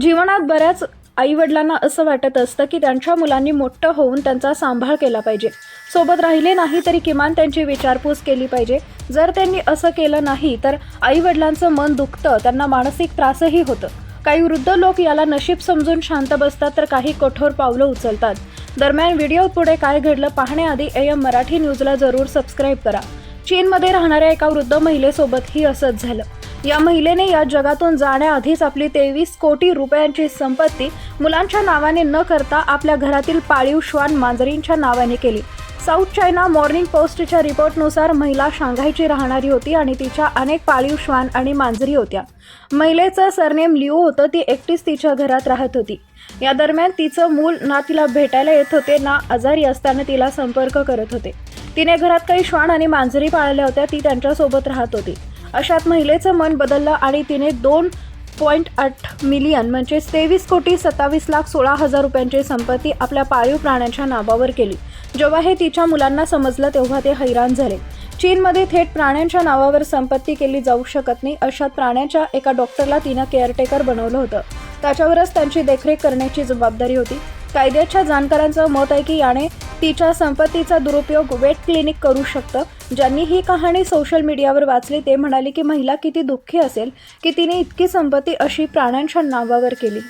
जीवनात बऱ्याच आईवडिलांना असं वाटत असतं की त्यांच्या मुलांनी मोठं होऊन त्यांचा सांभाळ केला पाहिजे. सोबत राहिले नाही तरी किमान त्यांची विचारपूस केली पाहिजे. जर त्यांनी असं केलं नाही तर आईवडिलांचं मन दुखतं त्यांना मानसिक त्रासही होतं. काही वृद्ध लोक याला नशीब समजून शांत बसतात तर काही कठोर पावलं उचलतात. दरम्यान व्हिडिओ पुढे काय घडलं पाहण्याआधी ए एम मराठी न्यूजला जरूर सबस्क्राईब करा. चीनमध्ये राहणाऱ्या एका वृद्ध महिलेसोबतही असंच झालं. या महिलेने या जगातून जाण्याआधीच आपली तेवीस कोटी रुपयांची संपत्ती मुलांच्या नावाने न करता आपल्या घरातील पाळीव श्वान मांजरींच्या नावाने केली. साऊथ चायना मॉर्निंग पोस्टच्या रिपोर्टनुसार महिला शांघायची राहणारी होती आणि तिच्या अनेक पाळीव श्वान आणि मांजरी होत्या. महिलेचं सरनेम लिओ होतं ती एकटीच तिच्या घरात राहत होती. या दरम्यान तिचं मूल ना तिला भेटायला येत होते ना आजारी असताना तिला संपर्क करत होते. तिने घरात काही श्वान आणि मांजरी पाळल्या होत्या ती त्यांच्यासोबत राहत होती. अशात महिलेचं मन बदललं आणि तिने दोन पॉईंट आठ मिलियन म्हणजे तेवीस कोटी सत्तावीस लाख सोळा हजार रुपयांची संपत्ती आपल्या पाळीव प्राण्यांच्या नावावर केली. जेव्हा हे तिच्या मुलांना समजलं तेव्हा ते हैराण झाले. चीनमध्ये थेट प्राण्यांच्या नावावर संपत्ती केली जाऊ शकत नाही अशात प्राण्याच्या एका डॉक्टरला तिनं केअरटेकर बनवलं होतं. त्याच्यावरच त्यांची देखरेख करण्याची जबाबदारी होती. कायद्याच्या जाणकारांचं मत आहे की याने तिच्या संपत्तीचा दुरुपयोग वेट क्लिनिक करू शकतं. ज्यांनी ही कहाणी सोशल मीडियावर वाचली ते म्हणाले की महिला किती दुःखी असेल की तिने इतकी संपत्ती अशी प्राण्यांच्या नावावर केली.